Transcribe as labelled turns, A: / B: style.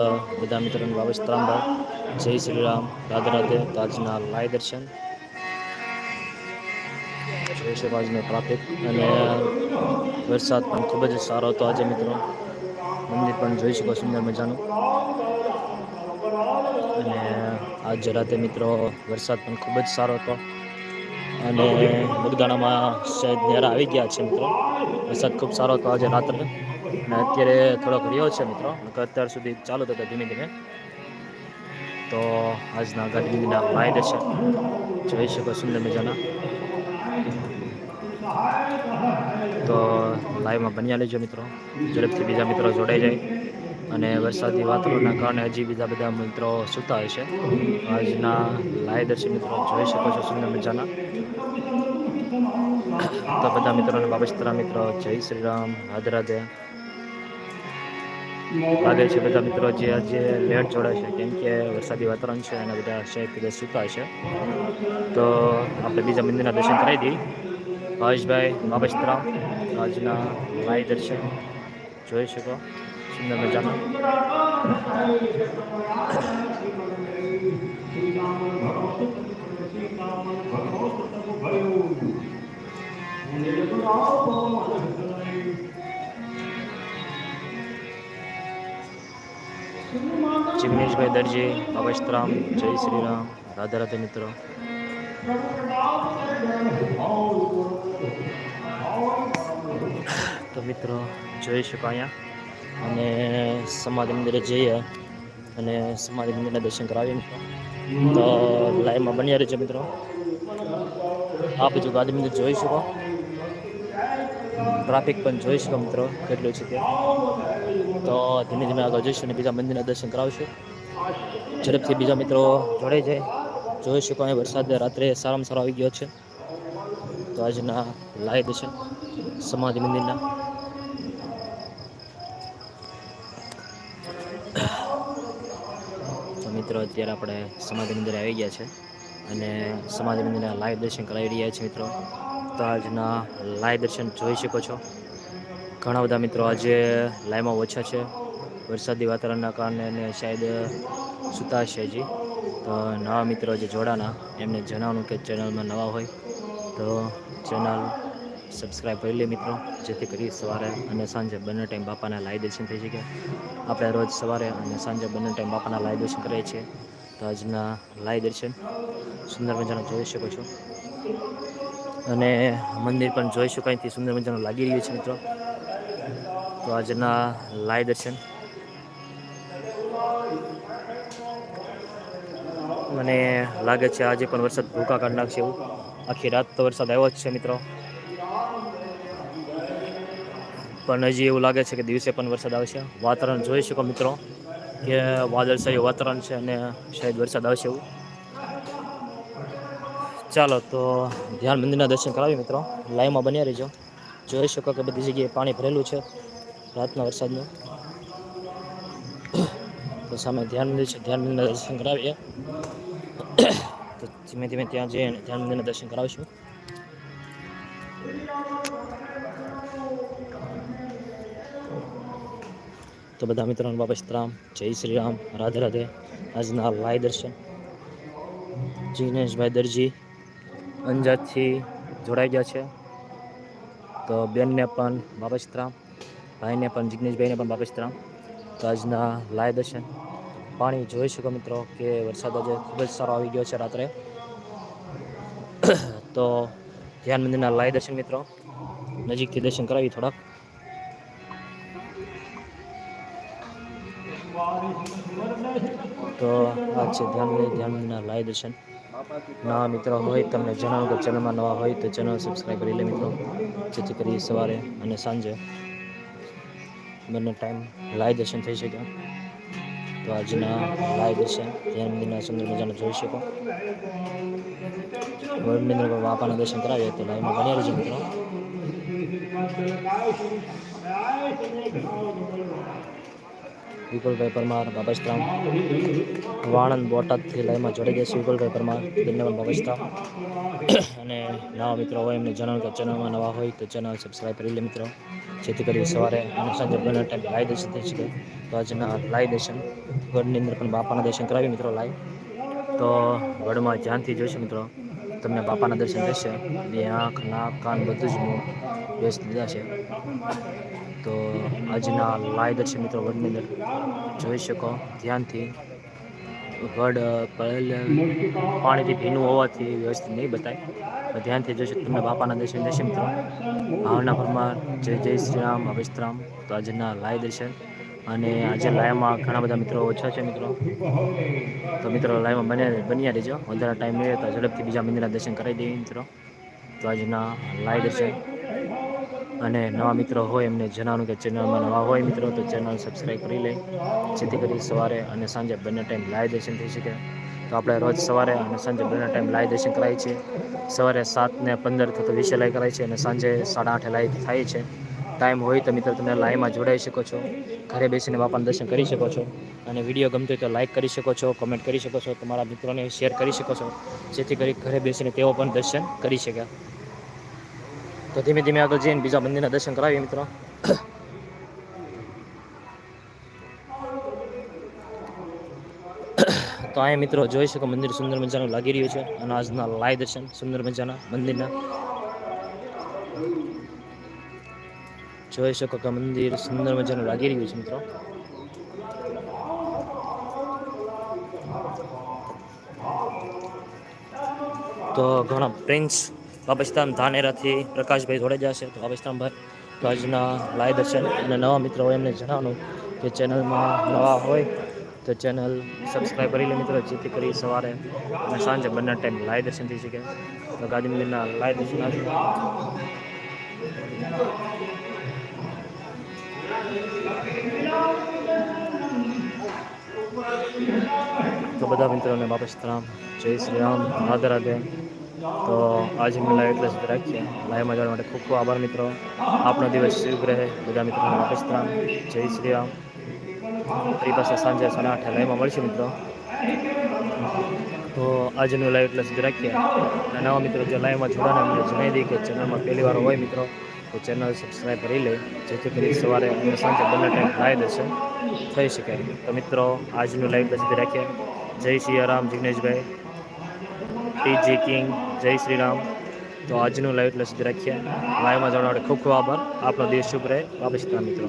A: બધા મિત્રોનું બાબા રામભાઈ જય શ્રી રામ. રાધે રાધે. તાજના લાય દર્શન. જોઈ ટ્રાફિક અને વરસાદ પણ ખૂબ જ સારો હતો આજે મિત્રો. મંદિર પણ જોઈ શકો સુંદર મજાનું. અને આજ રાતે મિત્રો વરસાદ પણ ખૂબ જ સારો હતો. અને બગદાણામાં શહેદ નેરા આવી ગયા છે મિત્રો. વરસાદ ખૂબ સારો હતો આજે રાત્રે. અને અત્યારે થોડોક રહ્યો છે મિત્રો. અત્યાર સુધી ચાલુ થતો ધીમે ધીમે. તો આજના ગરમીના ફાયદે છે. જોઈ શકો સુંદર મજાના. તો લાઈવમાં બન્યા લેજો મિત્રો. ઝડપથી બીજા મિત્રો જોડાઈ જાય. અને વરસાદી વાતાવરણના કારણે હજી બીજા બધા મિત્રો સૂતા હોય છે. આજના લાઈવ દર્શન મિત્રો જોઈ શકો છો સુંદર મજાના. તો બધા મિત્રોને બાબસ્તરા મિત્રો, જય શ્રી રામ, રાધે રાધે. લાગે છે બધા મિત્રો જે આજે લેટ જોડાય છે, કેમ કે વરસાદી વાતાવરણ છે અને બધા શહેર બધા સૂતા છે. તો આપણે બીજા મંદિરના દર્શન કરાવી દઈએ. હર્ષભાઈ બાબસ્તરા આજના લાઈ દર્શન જોઈ શકો. સુંદર મજાના. જિગ્નેશભાઈ દરજી બાબસ્તરામ જય શ્રી રામ રાધે રાધે મિત્રો. તો મિત્રો, જોઈ શકો અહીંયા. અને સમાધિ મંદિરે જઈએ અને સમાધિ મંદિરના દર્શન કરાવીએ મિત્રો. તો લાઈવમાં બન્યા રહેજો મિત્રો. આ બધું ગાંધી મંદિર જોઈ શકો. ટ્રાફિક પણ જોઈશ શકો મિત્રો, કેટલું છે ત્યાં તો ધીમે ધીમે આગળ જઈશું અને બીજા મંદિરના દર્શન કરાવશું. ઝડપથી બીજા મિત્રો જોડે જાય. જોઈ શકો અહીં વરસાદ રાત્રે સારામાં સારો આવી ગયો છે. તો આજના લાઈવ દર્શન સમાધિ મંદિરના. મિત્રો, અત્યારે આપણે સમાધિ મંદિરે આવી ગયા છે. અને સમાધિ મંદિરના લાઈવ દર્શન કરાવી રહ્યા છીએ મિત્રો. તો આજના લાઈવ દર્શન જોઈ શકો છો. ઘણા બધા મિત્રો આજે લાઈવમાં ઓછા છે. વરસાદી વાતાવરણના કારણે અને શાયદ સૂતા છે હજી. તો નવા મિત્રો જે જોડાના, એમને જણાવવાનું કે ચેનલમાં નવા હોય તો ચેનલ સબસ્ક્રાઈબ કરી લે મિત્રો. જેથી કરી સવારે અને સાંજે બંને ટાઈમ બાપાના લાઈવ દર્શન થઈ શકે. આપણે રોજ સવારે અને સાંજે બંને ટાઈમ બાપાના લાઈવ દર્શન કરીએ છીએ. તો આજના લાઈવ દર્શન સુંદર મજાના જોઈ શકો છો. અને મંદિર પણ જોઈ શકાય તે સુંદર મજાનું લાગી રહ્યું છે મિત્રો. તો આજના લાય દર્શન. મને લાગે છે આજે પણ વરસાદ ભૂકા કાઢ નાખશે એવું. આખી રાત તો વરસાદ આવ્યો જ છે મિત્રો. પણ હજી એવું લાગે છે કે દિવસે પણ વરસાદ આવશે. વાતાવરણ જોઈ શકો મિત્રો કે વાદળશાહી વાતાવરણ છે અને શાયદ વરસાદ આવશે એવું. ચાલો તો ધ્યાન મંદિરના દર્શન કરાવીએ મિત્રો. લાઈવમાં બન્યા રહીજો. જોઈ શકો કે બધી જગ્યાએ પાણી ભરેલું છે રાતના વરસાદનું. તો સામે ધ્યાન મંદિર છે. ધ્યાન મંદિરના દર્શન કરાવીએ. તો ધીમે ધીમે ત્યાં જઈએ અને ધ્યાન મંદિરના દર્શન કરાવીશું. તો બધા મિત્રોને બાબા સીતરામ જય શ્રી રામ, રાધે રાધે. આજના લાઈ દર્શન. જિગ્નેશભાઈ દરજી. અંજારથી જોડાઈ ગયા છે. તો બેનને પણ બાબા ભાઈને પણ, જિગ્નેશભાઈને પણ બાબા તો આજના લાય દર્શન. પાણી જોઈ શકો મિત્રો કે વરસાદ આજે ખૂબ જ સારો આવી ગયો છે રાત્રે. તો ધ્યાન મંદિરના લાય દર્શન મિત્રો. નજીકથી દર્શન કરાવી થોડાક. તો આ છે ધ્યાન ધ્યાન મંદિરના લાય દર્શન. નવા મિત્રો હોય તમને જણાવો કે ચેનલમાં નવા હોય તો ચેનલ સબસ્ક્રાઈબ કરી લે મિત્રો. જેથી કરી સવારે અને સાંજે બંને ટાઈમ લાઈવ દર્શન થઈ શકે. તો આજના લાઈવ દર્શન જન્મદિનના સુંદર મજાને જોઈ શકો. વડમિંદ્ર બાપાના દર્શન કરાવીએ તો લાઈવમાં બની રહેજો મિત્રો. વિપુલભાઈ પરમાર બાબસ્ત્રામ વાણંદ બોટાદથી લાઈમાં જોડાઈ ગયા છે વિપુલભાઈ પરમાર બંને પણ બાબસ્ત્રામ અને નવા મિત્રો હોય એમને જણાવ્યું કે ચેનલમાં નવા હોય તો ચેનલ સબસ્ક્રાઈબ કરી લે મિત્રો. જેથી કરી સવારે અને સાંજે બંને ટાઈમ લાઈવ દર્શન થઈ શકે તો આજના લાઈવ દર્શન ગઢની અંદર પણ બાપાના દર્શન કરાવી મિત્રો લાઈવ. તો ગઢમાં ધ્યાનથી જોઈશું મિત્રો. તમને બાપાના દર્શન થશે. બે આંખ, નાક, કાન બધું જ વ્યસ્ત લીધા છે. તો આજના લાઈવ દર્શન મિત્રો વડની અંદર જોઈ શકો. ધ્યાનથી વડ પાણીથી ભીનું હોવાથી વ્યવસ્થિત નહીં બતાય. ધ્યાનથી જોશો તમને બાપાના દર્શન થશે મિત્રો. ભાવના પરમાર, જય જય શ્રી રામ અભિસ્તરામ તો આજના લાઈવ દર્શન અને આજે લાઈવમાં ઘણા બધા મિત્રો ઓછા છે મિત્રો. તો મિત્રો લાઈવમાં બન્યા બન્યા રહેજો. વધારે ટાઈમ મળે તો ઝડપથી બીજા મંદિરના દર્શન કરાવી દઈએ મિત્રો. તો આજના લાઈવ દર્શન અને નવા મિત્રો હોય એમને જણાવવાનું કે ચેનલમાં નવા હોય મિત્રો, તો ચેનલ સબસ્ક્રાઈબ કરી લે. જેથી કરી સવારે અને સાંજે બંને ટાઈમ લાઈવ દર્શન થઈ શકે. તો આપણે રોજ સવારે અને સાંજે બંને ટાઈમ લાઈવ દર્શન કરાય છે સવારે સાત ને પંદર થતો વિષય લાઈવ કરાય છે અને સાંજે સાડા આઠે લાઈવ થાય છે. ટાઈમ હોય તો મિત્રો તમે લાઈવમાં જોડાઈ શકો છો. ઘરે બેસીને બાપાના દર્શન કરી શકો છો. અને વીડિયો ગમતો હોય તો લાઈક કરી શકો છો કમેન્ટ કરી શકો છો, તમારા મિત્રોને શેર કરી શકો છો. જેથી કરી ઘરે બેસીને તેઓ પણ દર્શન કરી શકે. તો ધીમે ધીમે આગળ જઈને બીજા મંદિરના દર્શન કરાવીએ મિત્રો. તો અહીંયા મિત્રો જોઈ શકો મંદિર સુંદર મજાનું લાગી રહ્યું છે. અને આજના લાય દર્શન સુંદર મજાના મંદિરના. જોઈ શકો કે મંદિર સુંદર મજાનું લાગી રહ્યું છે મિત્રો. તો ઘણા પ્રિન્સ બાબસ્તાન ધાનેરાથી પ્રકાશભાઈ જોડે જશે. તો બાબસ્તાનભાઈ તો આજના લાઈવ દર્શન અને નવા મિત્રો હોય એમને જણાવવાનું કે ચેનલમાં નવા હોય તો ચેનલ સબસ્ક્રાઈબ કરી લે મિત્રો, જેથી કરી સવારે અને સાંજે બંને ટાઈમ લાઈવ દર્શન થઈ શકે. તો ગાંધી મંદિરના લાઈવ દર્શન આજે તો બધા મિત્રોને વાપસ રામ જય શ્રી રામ. રાધે રાધે. તો આજે મેં લાઈવ એટલે સુધી રાખીએ. લાઈવમાં જવા માટે ખૂબ ખૂબ આભાર મિત્રો. આપનો દિવસ શુભ રહે. બધા મિત્રોને વાપસ રામ જય શ્રી રામ. ફરી પાછા સાંજે સાડા આઠે લાઈવમાં મળશે મિત્રો. તો આજનું લાઈવ એટલે સુધી રાખીએ. અને નવા મિત્રો જે લાઈવમાં જોડાના અમને જણાવી દઈએ કે ચેનલમાં પહેલી વાર હોય મિત્રો. તો ચેનલ સબસ્ક્રાઈબ કરી લે, જેથી કરી સવારે અને સાંજે બંને ટાઈમ લાઈવ દર્શન થઈ શકે. તો મિત્રો, આજનું લાઈવ સુધી રાખીએ. જય શ્રી રામ જિગ્નેશભાઈ. ટીજી કિંગ, જય શ્રી રામ. તો આજનું લાઈવ એટલે સુધી રાખીએ. લાઈવમાં માટે ખૂબ ખૂબ આભાર. આપણો દેશ શુભ રહે. વાપસ મિત્રો.